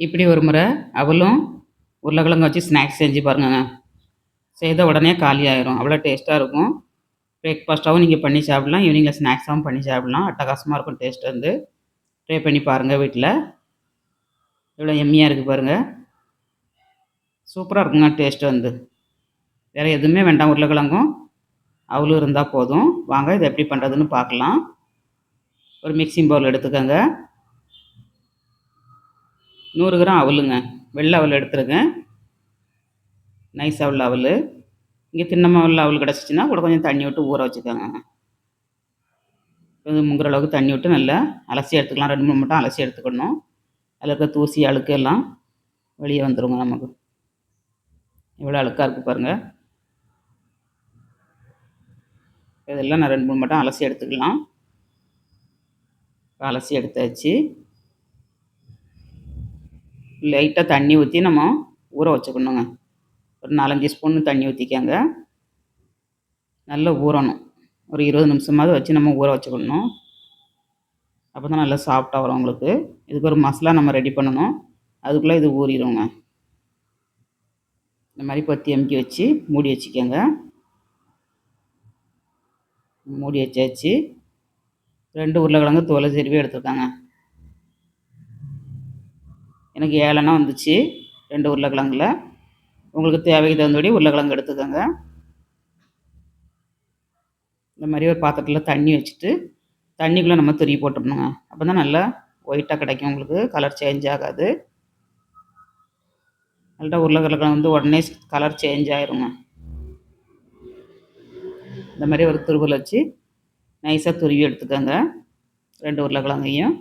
இப்படி ஒரு முறை அவளும் உருளைக்கிழங்கு வச்சு ஸ்நாக்ஸ் செஞ்சு பாருங்க செய்த உடனே காலி ஆயிரும். அவ்வளோ டேஸ்ட்டாக இருக்கும். பிரேக்ஃபாஸ்ட்டாகவும் நீங்கள் பண்ணி சாப்பிட்லாம். ஈவினிங்கில் ஸ்நாக்ஸாகவும் பண்ணி சாப்பிடலாம். அட்டகாசமாக இருக்கும் டேஸ்ட் வந்து. ட்ரை பண்ணி பாருங்கள் வீட்டில் இவ்வளோ எம்மியாக இருக்குது பாருங்கள் சூப்பராக இருக்குங்க டேஸ்ட்டு வந்து. வேறு எதுவுமே வேண்டாம் உருளைக்கிழங்கும். அவளும் இருந்தால் போதும். வாங்க இதை எப்படி பண்ணுறதுன்னு பார்க்கலாம். ஒரு மிக்சிங் பவுல் எடுத்துக்கோங்க. நூறு கிராம் அவலுங்க. வெள்ளை அவல் எடுத்துருங்க. நைஸ் அவல் அவல். இங்கே தின்னமாக உள்ள அவல் கிடச்சிச்சின்னா கூட கொஞ்சம் தண்ணி விட்டு ஊற வச்சுக்கோங்க. இது முங்குற அளவுக்கு தண்ணி விட்டு நல்லா அலசி எடுத்துக்கலாம். ரெண்டு மூணு மட்டும் அலசி எடுத்துக்கணும். அதில் இருக்க தூசி அழுக்கு எல்லாம் வெளியே வந்துடுங்க நமக்கு. எவ்வளோ அழுக்காக இருக்குது பாருங்கள் இதெல்லாம் நான் ரெண்டு மூணு மட்டும் அலசி எடுத்துக்கலாம். அலசி எடுத்தாச்சு. லைட்டாக தண்ணி ஊற்றி நம்ம ஊற வச்சுக்கணுங்க. ஒரு நாலஞ்சு ஸ்பூன் தண்ணி ஊற்றிக்கங்க நல்லா ஊறணும். ஒரு இருபது நிமிஷமாவது வச்சு நம்ம ஊற வச்சுக்கணும். அப்போ தான் நல்லா சாஃப்டாக வரும் உங்களுக்கு. இதுக்கு ஒரு மசாலா நம்ம ரெடி பண்ணணும். அதுக்குள்ளே இது ஊறிடுங்க. இந்த மாதிரி பற்றி எம்கி வச்சு மூடி வச்சுக்கோங்க. மூடி வச்சாச்சு. ரெண்டு உருளைக்கிழங்கு தோலை செருவி எடுத்துருக்காங்க. எனக்கு ஏழனா வந்துச்சு ரெண்டு உருளைக்கிழங்குல. உங்களுக்கு தேவைக்கு தகுந்தபடி உருளைக்கிழங்கு எடுத்துக்கோங்க. இந்த மாதிரி ஒரு பாத்திரத்தில் தண்ணி வச்சுட்டு தண்ணிக்குள்ளே நம்ம துருவி போட்டுடணுங்க. அப்போ தான் நல்லா ஒயிட்டாக கிடைக்கும் உங்களுக்கு. கலர் சேஞ்ச் ஆகாது. நல்லா உருளைக்கிழங்கு வந்து உடனே கலர் சேஞ்ச் ஆயிருங்க. இந்த மாதிரி ஒரு துருவல் வச்சு நைஸாக துருவி எடுத்துக்கோங்க. ரெண்டு உருளைக்கிழங்கையும்.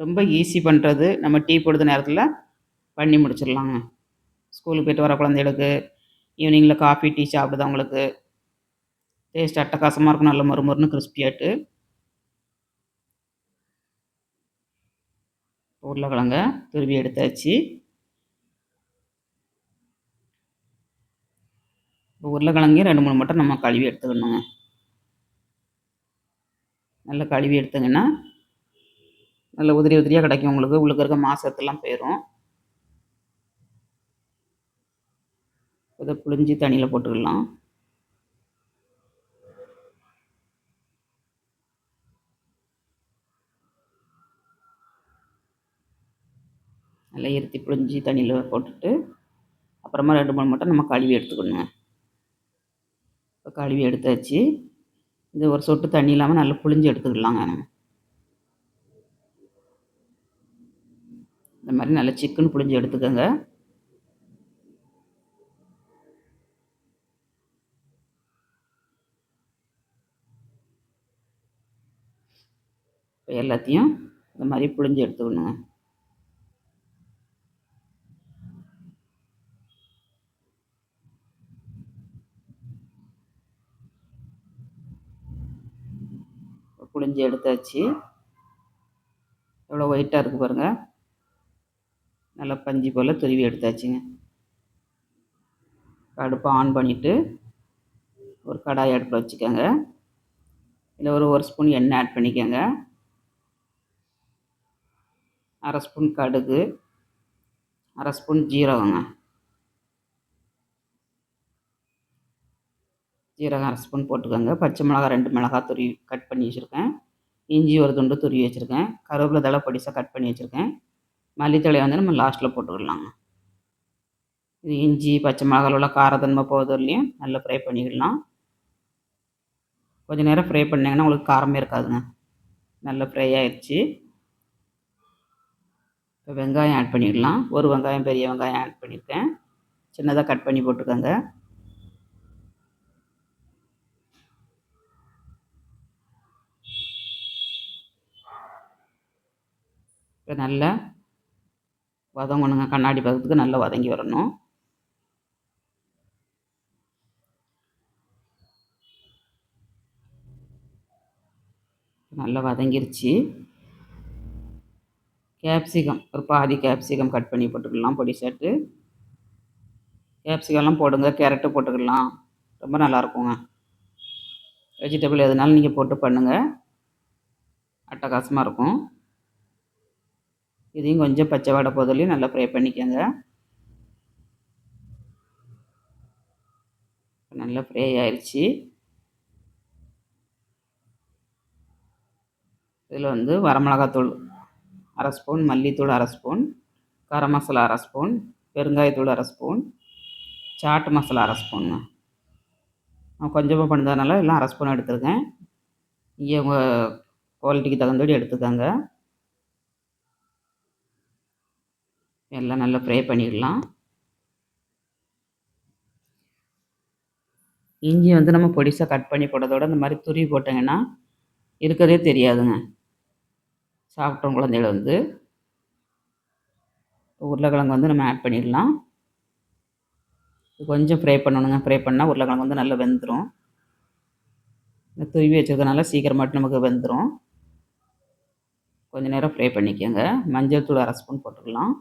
ரொம்ப ஈஸி பண்ணுறது நம்ம டீ போடுற நேரத்தில் பண்ணி முடிச்சிடலாங்க. ஸ்கூலுக்கு போய்ட்டு வர குழந்தைகளுக்கு ஈவினிங்கில் காஃபி டீ சாப்பிடுதவங்களுக்கு டேஸ்ட் அட்டகாசமாக இருக்கும். நல்ல மறுமருன்னு கிறிஸ்பியாட்டு உருளைக்கிழங்க துருவி எடுத்தாச்சு. உருளைக்கிழங்கையும் ரெண்டு மூணு மட்டும் நம்ம கழுவி எடுத்துக்கணுங்க. நல்லா கழுவி எடுத்துங்கன்னா நல்ல உதிரி உதிரியாக கிடைக்கும் உங்களுக்கு. உள்ளுக்கு இருக்க மாசத்தெல்லாம் போயிடும் இதை புளிஞ்சி தண்ணியில் போட்டுக்கலாம். நல்லா இருத்தி புளிஞ்சி தண்ணியில் போட்டுட்டு அப்புறமா ரெண்டு மூணு மட்டும் நம்ம கழுவி எடுத்துக்கணுங்க. இப்போ கழுவி எடுத்தாச்சு. இது ஒரு சொட்டு தண்ணி இல்லாமல் நல்லா புழிஞ்சு எடுத்துக்கலாங்க நம்ம. இந்த மாதிரி நல்லா சிக்கன் புளிஞ்சு எடுத்துக்கோங்க. இப்போ எல்லாத்தையும் இந்த மாதிரி புளிஞ்சு எடுத்துக்கணுங்க. புளிஞ்சு எடுத்தாச்சு. எவ்வளோ ஒயிட்டாக இருக்குது பாருங்கள் நல்லா பஞ்சு போல் துருவி எடுத்தாச்சுங்க. அடுப்பை ஆன் பண்ணிவிட்டு ஒரு கடாய் அடுப்பில் வச்சுக்கோங்க. இதில் ஒரு ஒரு ஸ்பூன் எண்ணெய் ஆட் பண்ணிக்கோங்க. அரை ஸ்பூன் கடுகு அரை ஸ்பூன் ஜீரகங்க. ஜீரகம் அரை ஸ்பூன் போட்டுக்கோங்க. பச்சை மிளகா ரெண்டு மிளகா துருவி கட் பண்ணி வச்சுருக்கேன். இஞ்சி ஒரு துண்டு துருவி வச்சுருக்கேன். கருவேப்பிலை தலை பொடிசாக கட் பண்ணி வச்சுருக்கேன். மல்லித்தழையை வந்து நம்ம லாஸ்ட்டில் போட்டுக்கிடலாங்க இது இஞ்சி பச்சை மிளகாய் உள்ள காரத்தன்மை போகிறதுலையும் நல்லா ஃப்ரை பண்ணிக்கிடலாம் கொஞ்சம் நேரம் ஃப்ரை பண்ணிங்கன்னா உங்களுக்கு காரமே இருக்காதுங்க. நல்லா ஃப்ரை ஆயிடுச்சு. இப்போ வெங்காயம் ஆட் பண்ணிடலாம் ஒரு வெங்காயம் பெரிய வெங்காயம் ஆட் பண்ணியிருக்கேன் சின்னதாக கட் பண்ணி போட்டுக்கோங்க. இப்போ நல்லா வதங்கணுங்க. கண்ணாடி பக்கத்துக்கு நல்லா வதங்கி வரணும். நல்லா வதங்கிருச்சு. கேப்சிகம் ஒரு பாதி கேப்சிகம் கட் பண்ணி போட்டுக்கலாம் பொடி சேர்த்து கேப்சிகம்லாம் போடுங்க கேரட்டு போட்டுக்கலாம். ரொம்ப நல்லாயிருக்குங்க. வெஜிடபிள் எதுனாலும் நீங்கள் போட்டு பண்ணுங்கள் அட்டகாசமாக இருக்கும். இதையும் கொஞ்சம் பச்சை வடை போதிலையும் நல்லா ஃப்ரை பண்ணிக்கோங்க. நல்லா ஃப்ரை ஆயிடுச்சு இதில் வந்து வரமிளகாத்தூள் அரை ஸ்பூன் மல்லித்தூள் அரை ஸ்பூன் கரம் மசாலா அரை ஸ்பூன் பெருங்காயத்தூள் அரை ஸ்பூன் சாட்டு மசாலா அரை ஸ்பூனுங்க. நான் கொஞ்சமாக பண்ணுறதுனால எல்லாம் அரை ஸ்பூன் எடுத்துருக்கேன். இங்கே உங்கள் குவாலிட்டிக்கு தகுந்தபடி எடுத்துக்கோங்க. எல்லாம் நல்லா ஃப்ரை பண்ணிடலாம். இஞ்சி வந்து நம்ம பொடிசாக கட் பண்ணி போட்டதோட இந்த மாதிரி துருவி போட்டிங்கன்னா இருக்கிறதே தெரியாதுங்க. சாப்பிட்டோம் குழந்தைகள் வந்து. உருளைக்கிழங்கு வந்து நம்ம ஆட் பண்ணிடலாம். கொஞ்சம் ஃப்ரை பண்ணணுங்க. ஃப்ரை பண்ணால் உருளைக்கிழங்கு வந்து நல்லா வெந்துடும் இந்த துருவி வச்சுருக்கனால சீக்கிரமாட்டு நமக்கு வெந்துடும் கொஞ்சம் நேரம் ஃப்ரை பண்ணிக்கோங்க. மஞ்சள் தூள் அரை ஸ்பூன் போட்டுக்கலாம்.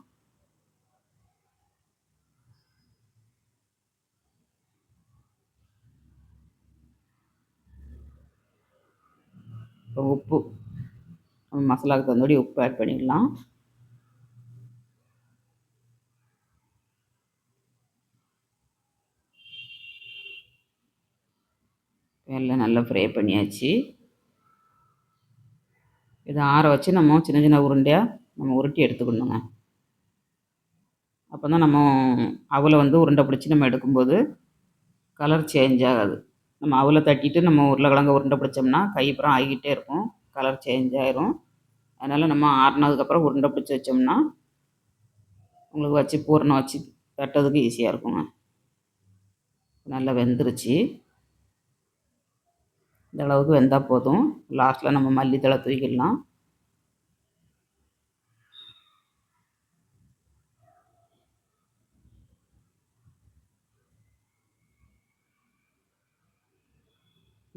இப்போ உப்பு மசாலாவுக்கு தகுந்தபடி உப்பு ஆட் பண்ணிடலாம் எல்லாம் நல்லா ஃப்ரை பண்ணியாச்சு. இதை ஆற வச்சு நம்ம சின்ன சின்ன உருண்டையாக நம்ம உருட்டி எடுத்துக்கணுங்க. அப்போ தான் நம்ம அவளை வந்து உருண்டை பிடிச்சி நம்ம எடுக்கும்போது கலர் சேஞ்ச் ஆகாது. நம்ம அவளை தட்டிட்டு நம்ம உருளைக்கிழங்கு உருண்டை பிடிச்சோம்னா கைப்புறம் ஆகிக்கிட்டே இருக்கும். கலர் சேஞ்ச் ஆயிரும். அதனால் நம்ம ஆறுனதுக்கப்புறம் உருண்டை பிடிச்சி வச்சோம்னா உங்களுக்கு வச்சு பூரணம் வச்சு தட்டுறதுக்கு ஈஸியாக இருக்குங்க. நல்லா வெந்துருச்சு. இந்த அளவுக்கு வெந்தால் போதும். லாஸ்ட்டில் நம்ம மல்லித்தலை தூக்கிடலாம்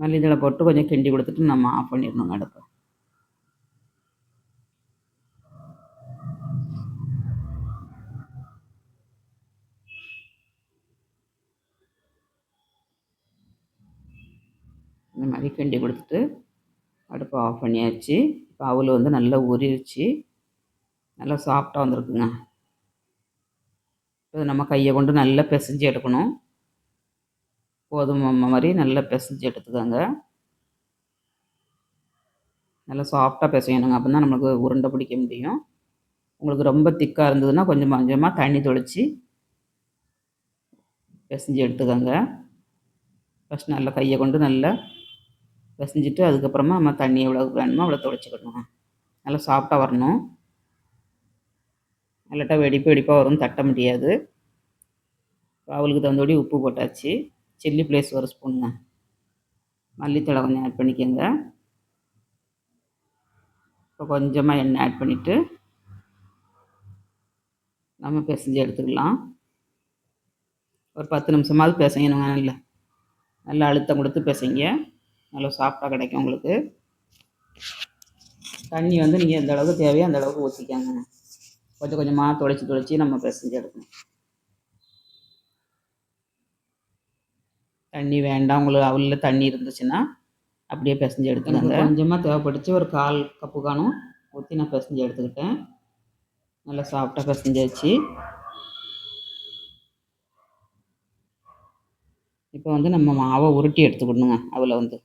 மல்லித்தழை போட்டு கொஞ்சம் கிண்டி கொடுத்துட்டு நம்ம ஆஃப் பண்ணிடணுங்க அடுப்பை. இந்த மாதிரி கிண்டி கொடுத்துட்டு அடுப்பை ஆஃப் பண்ணியாச்சு. இப்போ அவள் வந்து நல்லா உரிச்சு நல்லா சாஃப்டாக வந்திருக்குங்க. இப்போ நம்ம கையை கொண்டு நல்லா பிசைஞ்சு எடுக்கணும். கோதுமை மாதிரி நல்லா பிசைஞ்சு எடுத்துக்கோங்க. நல்லா சாஃப்டாக பிசையணுங்க. அப்போ தான் நம்மளுக்கு உருண்டை பிடிக்க முடியும். உங்களுக்கு ரொம்ப திக்காக இருந்ததுன்னா கொஞ்சம் கொஞ்சமாக தண்ணி தொளிச்சு பிசைஞ்சு எடுத்துக்கோங்க. ஃபஸ்ட் நல்லா கையை கொண்டு நல்லா பிசைஞ்சிட்டு அதுக்கப்புறமா நம்ம தண்ணி எவ்வளோ வேணுமோ அவ்வளோ தொளிச்சிக்கணும். நல்லா சாஃப்டாக வரணும். இல்லாட்டா வெடிப்பு வெடிப்பாக வரும் தட்ட முடியாது. அவளுக்கு தகுந்தபடி உப்பு போட்டாச்சு. சில்லி ப்ளேஸ் ஒரு ஸ்பூனுங்க. மல்லித்தழை கொஞ்சம் ஆட் பண்ணிக்கோங்க. இப்போ கொஞ்சமாக எண்ணெய் ஆட் பண்ணிவிட்டு நம்ம பிசைஞ்சு எடுத்துக்கலாம். ஒரு பத்து நிமிஷமாவது பிசையணுங்க நல்லா. நல்லா அழுத்தம் கொடுத்து பிசைங்க. நல்லா சாஃப்டாக கிடைக்கும் உங்களுக்கு. தண்ணி வந்து நீங்கள் எந்த அளவுக்கு தேவையோ அந்த அளவுக்கு ஊற்றிக்கோங்க கொஞ்சம் கொஞ்சமாக தொலைச்சி தொலைச்சி நம்ம பிசைஞ்சு எடுக்கணும். தண்ணி வேண்டாம் உங்களுக்கு அவளில் தண்ணி இருந்துச்சுன்னா அப்படியே பிசைஞ்சு எடுத்துக்கோங்க. கொஞ்சமாக தேவைப்படுச்சு ஒரு கால் கப்பு காணும். ஊற்றி நான் பிசைஞ்சு எடுத்துக்கிட்டேன். நல்லா சாஃப்டாக பிசைஞ்சாச்சு. இப்போ வந்து நம்ம மாவை உருட்டி எடுத்துக்கணுங்க அவளை வந்து.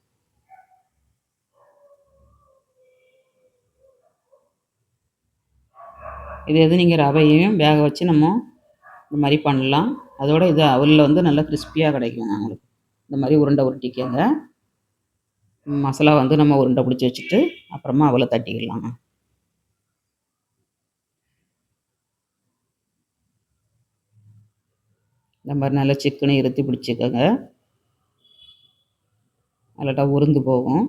இது எது நீங்கள் ரவையையும் வேக வச்சு நம்ம இந்த மாதிரி பண்ணலாம். அதோட இது அவலில் வந்து நல்லா கிறிஸ்பியாக கிடைக்குங்க உங்களுக்கு. இந்த மாதிரி உருண்டை உருட்டிக்கங்க. மசாலா வந்து நம்ம உருண்டை பிடிச்சி வச்சுட்டு அப்புறமா அவளை தட்டிக்கலாங்க இந்த மாதிரி நல்லா சிக்கனை இருத்தி பிடிச்சிக்கோங்க. அல்லாட்டா உருந்து போகும்.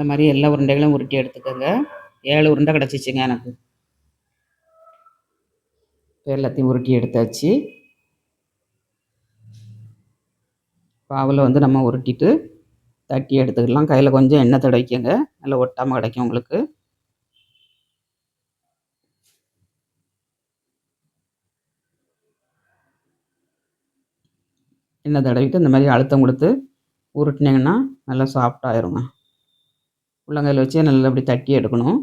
இந்த மாதிரி எல்லா உருண்டைகளையும் உருட்டி எடுத்துக்கோங்க. ஏழு உருண்டை கிடச்சிச்சிங்க எனக்கு. எல்லாத்தையும் உருட்டி எடுத்தாச்சு. பாவில் வந்து நம்ம உருட்டிட்டு தட்டி எடுத்துக்கலாம். கையில் கொஞ்சம் எண்ணெய் தடவிக்கங்க. நல்லா ஒட்டாமல் கிடைக்கும் உங்களுக்கு. எண்ணெய் தடவிட்டு இந்த மாதிரி அழுத்தம் கொடுத்து உருட்டினீங்கன்னா நல்லா சாஃப்டாயிருங்க உள்ளங்கையில் வச்சு நல்லா அப்படி தட்டி எடுக்கணும்.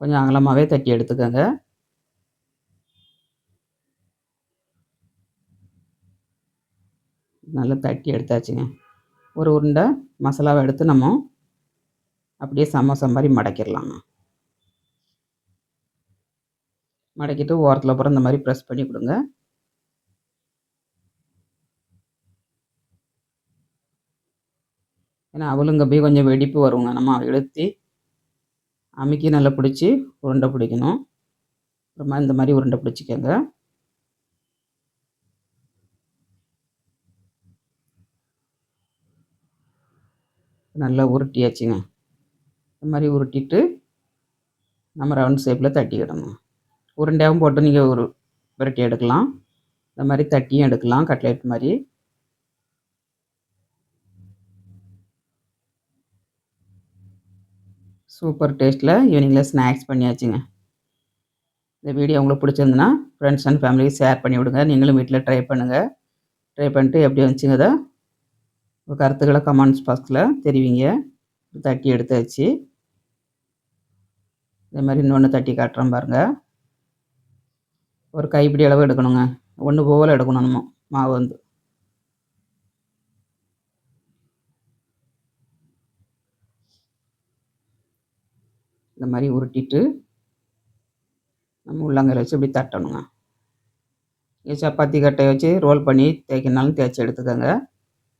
கொஞ்சம் அகலமாகவே தட்டி எடுத்துக்கோங்க. நல்லா தட்டி எடுத்தாச்சுங்க. ஒரு உருண்டை மசாலாவை எடுத்து நம்ம அப்படியே சமோசா மாதிரி மடக்கிடலாங்க மடக்கிட்டு ஓரத்தில் அப்புறம் இந்த மாதிரி ப்ரெஸ் பண்ணி கொடுங்க. ஏன்னா அவளுங்க போய் கொஞ்சம் வெடிப்பு வருங்க. நம்ம இழுத்தி அமுக்கி நல்லா பிடிச்சி உருண்டை பிடிக்கணும். அப்புறமா இந்த மாதிரி உருண்டை பிடிச்சிக்கோங்க. நல்லா உருட்டியாச்சுங்க. இந்த மாதிரி உருட்டிட்டு நம்ம ரவுண்ட் ஷேப்பில் தட்டிக்கிடணும் உருண்டையாகவும் போட்டு நீங்கள் ஒரு விரட்டி எடுக்கலாம். இந்த மாதிரி தட்டியும் எடுக்கலாம். கட்லெட் மாதிரி. சூப்பர் டேஸ்ட்டில் ஈவினிங்கில் ஸ்நாக்ஸ் பண்ணியாச்சுங்க. இந்த வீடியோ உங்களுக்கு பிடிச்சிருந்துன்னா ஃப்ரெண்ட்ஸ் அண்ட் ஃபேமிலி ஷேர் பண்ணி விடுங்க. நீங்களும் வீட்டில் ட்ரை பண்ணுங்கள் ட்ரை பண்ணிட்டு எப்படி வந்துச்சுங்க உங்கள் கருத்துக்களை கமெண்ட்ஸ் பாக்ஸில் தெரிவிங்க. தட்டி எடுத்து வச்சு இதே மாதிரி இன்னொன்று தட்டி காட்டுறோம் பாருங்கள் ஒரு கைப்பிடி அளவு எடுக்கணுங்க. ஒன்று போல் எடுக்கணும் நம்ம. மாவு வந்து. இந்த மாதிரி உருட்டிட்டு நம்ம உள்ளங்கையில் வச்சு இப்படி தட்டணுங்க. இங்கே சப்பாத்தி கட்டையை வச்சு ரோல் பண்ணி தேய்க்கினாலும் தேய்ச்சி எடுத்துக்கோங்க.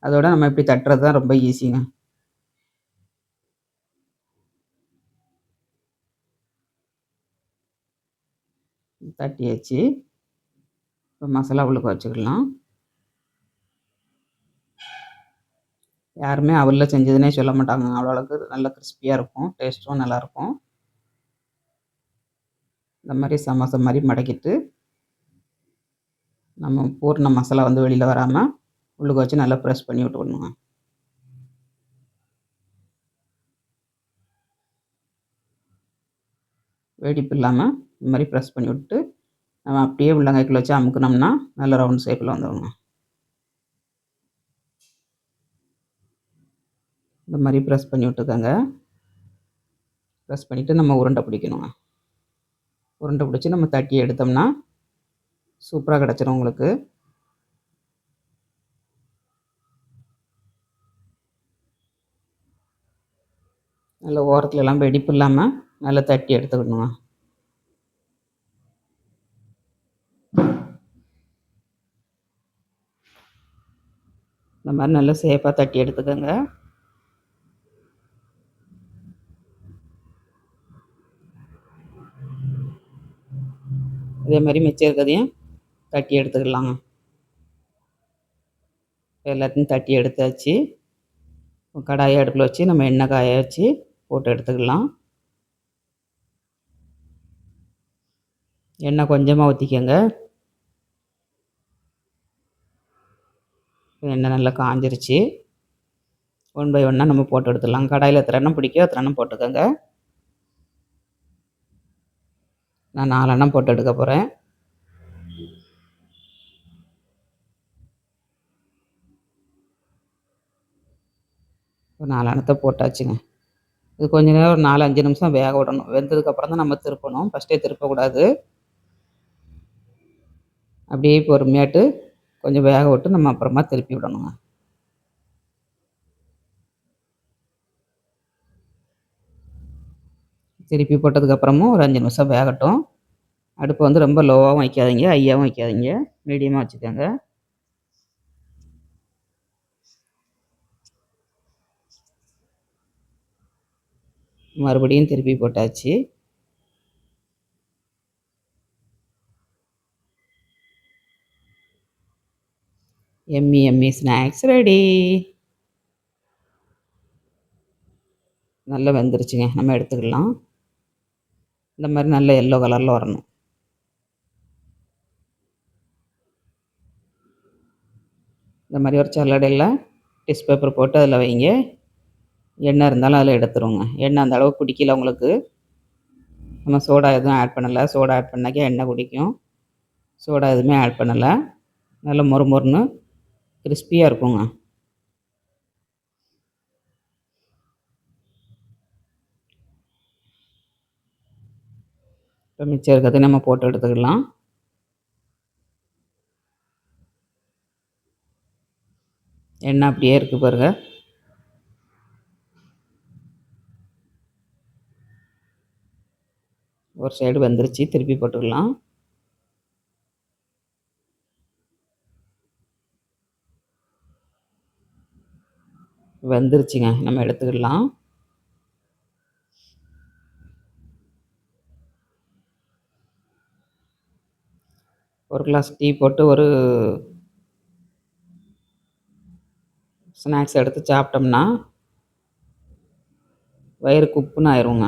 அதோட நம்ம இப்படி தட்டுறது தான் ரொம்ப ஈஸிங்க தட்டி வச்சு இப்போ மசாலா உள்ளுக்கு வச்சுக்கலாம். யாருமே அவளில் செஞ்சதுன்னே சொல்ல மாட்டாங்க. அவ்வளோக்கு நல்ல கிறிஸ்பியாக இருக்கும். டேஸ்ட்டும் நல்லாயிருக்கும் இந்த மாதிரி சமோசா மாதிரி மடக்கிட்டு நம்ம பூர்ண மசாலா வந்து வெளியில் வராமல் உள்ளுக்கு வச்சு நல்லா ப்ரெஸ் பண்ணி விட்டுக்கணுங்க. வெடிப்பு இல்லாமல் இந்த மாதிரி ப்ரெஸ் பண்ணி விட்டு நம்ம அப்படியே உள்ளங்காய்க்குள்ள வச்சு அமுக்குனோம்னா நல்ல ரவுண்ட் ஷேப்பில் வந்துடுங்க இந்த மாதிரி ப்ரெஸ் பண்ணி விட்டுக்கோங்க. ப்ரெஸ் பண்ணிவிட்டு நம்ம உருண்டை பிடிக்கணுங்க. உருண்டை பிடிச்சி நம்ம தட்டி எடுத்தோம்னா சூப்பராக கிடச்சிரும் உங்களுக்கு. நல்ல ஓரத்துல எல்லாம் வெடிப்பு இல்லாமல் நல்லா தட்டி எடுத்துக்கணுங்க இந்த மாதிரி நல்லா சேஃபாக தட்டி எடுத்துக்கோங்க. அதே மாதிரி மிச்சம் இருக்கிறதையும் தட்டி எடுத்துக்கலாங்க. எல்லாத்தையும் தட்டி எடுத்தாச்சு. கடாயை அடுப்பில் வச்சு நம்ம எண்ணெய் காய வச்சு போட்டு எடுத்துக்கலாம். எண்ணெய் கொஞ்சமாக ஊற்றிக்கோங்க எண்ணெய் நல்லா காஞ்சிருச்சு. ஒன் பை ஒன்னாக நம்ம போட்டு எடுத்துடலாம். கடாயில் எத்தனை எண்ணம் பிடிக்கோ எத்தனை எண்ணெய் போட்டுக்கோங்க. நான் நாலெண்ணம் போட்டு எடுக்க போகிறேன் இப்போ நாலு எண்ணத்தை போட்டாச்சுங்க. இது கொஞ்ச நேரம் ஒரு நாலு அஞ்சு நிமிஷம் வேக விடணும். வெந்ததுக்கப்புறம் தான் நம்ம திருப்பணும். ஃபஸ்ட்டே திருப்பக்கூடாது. அப்படியே பொறுமையாட்டு கொஞ்சம் வேக விட்டு நம்ம அப்புறமா திருப்பி விடணுங்க. திருப்பி போட்டதுக்கப்புறமும் ஒரு அஞ்சு நிமிஷம் வேகட்டும். அடுப்பை வந்து ரொம்ப லோவாகவும் வைக்காதீங்க ஐயாவும் வைக்காதீங்க. மீடியமாக வச்சுக்கோங்க. மறுபடியும் திருப்பி போட்டாச்சு. எம்மி எம்மி ஸ்நாக்ஸ் ரெடி. நல்லா வெந்துருச்சுங்க. நம்ம எடுத்துக்கலாம். இந்த மாதிரி நல்ல எல்லோ கலரில் வரணும். இந்த மாதிரி ஒரு சல்லடையில் டிஷ் பேப்பர் போட்டு அதில் வைங்க. எண்ணெய் இருந்தாலும் அதில் எடுத்துருவோங்க எண்ணெய் அந்த அளவு குடிக்கல உங்களுக்கு. நம்ம சோடா எதுவும் ஆட் பண்ணலை. சோடா ஆட் பண்ணாக்கே எண்ணெய் குடிக்கும். சோடா எதுவுமே ஆட் பண்ணலை. நல்லா மொறு மொறுன்னு கிறிஸ்பியாக இருக்குங்க. இப்போ மிச்சம் இருக்கிறது நம்ம போட்டு எடுத்துக்கலாம். எண்ணெய் அப்படியே இருக்குது பாருங்க. ஒரு சைடு வந்துருச்சு திருப்பி போட்டுக்கலாம். வந்துருச்சுங்க நம்ம எடுத்துக்கலாம். ஒரு கிளாஸ் டீ போட்டு ஒரு ஸ்நாக்ஸ் எடுத்து சாப்பிட்டோம்னா வயிறு குப்புன்னு ஆயிருங்க.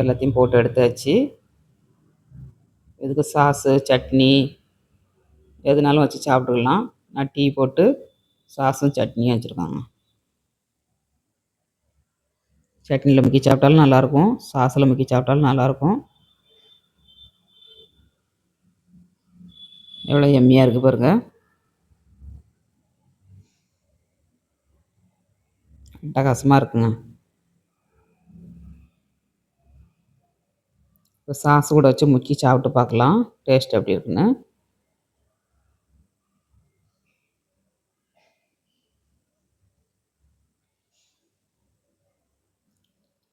எல்லாத்தையும் போட்டு எடுத்தாச்சு. இதுக்கு சாஸு சட்னி எதுனாலும் வச்சு சாப்பிட்டுக்கலாம். நான் டீ போட்டு சாஸும் சட்னியும் வச்சுருக்காங்க. சட்னியில் முக்கி சாப்பிட்டாலும் நல்லாயிருக்கும் சாஸில் முக்கி சாப்பிட்டாலும் நல்லாயிருக்கும் எவ்வளோ எம்மியாக இருக்குது பாருங்கள் அட்டகாசமாக இருக்குங்க. இப்போ சாஸ் கூட வச்சு முக்கி சாப்பிட்டு பார்க்கலாம். டேஸ்ட் எப்படி இருக்குன்னு.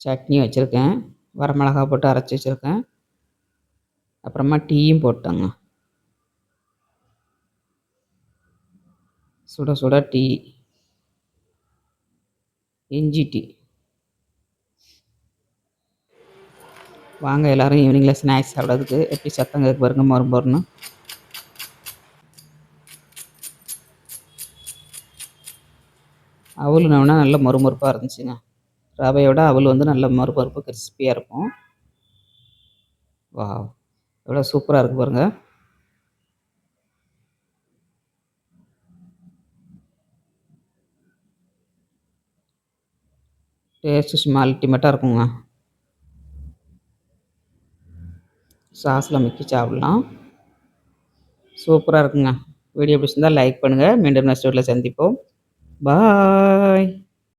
சட்னி வச்சுருக்கேன். வரமிளகா போட்டு அரைச்சி வச்சுருக்கேன். அப்புறமா டீயும் போட்டேங்க. சுட சுட டீ. இஞ்சி டீ. வாங்க எல்லோரும் ஈவினிங்கில் ஸ்நாக்ஸ் சாப்பிட்றதுக்கு. எப்படி சத்தம் கேட்க பாருங்க மொறு மொறுன்னு. அவல் நல்ல மொறுமொறுப்பாக இருந்துச்சுங்க. ரவையோட அவல் வந்து நல்ல மறுமறுப்பு கிறிஸ்பியாக இருக்கும். வா எவ்வளோ சூப்பராக இருக்குது பாருங்கள் டேஸ்ட்டு சும்மா அல்டிமேட்டாக இருக்குங்க. சாஸில் முக்கி சாப்பிட்லாம். சூப்பராக இருக்குங்க. வீடியோ பிடிச்சிருந்தால் லைக் பண்ணுங்கள் மீண்டும் நெக்ஸ்ட் வீட்டில் சந்திப்போம். பாய்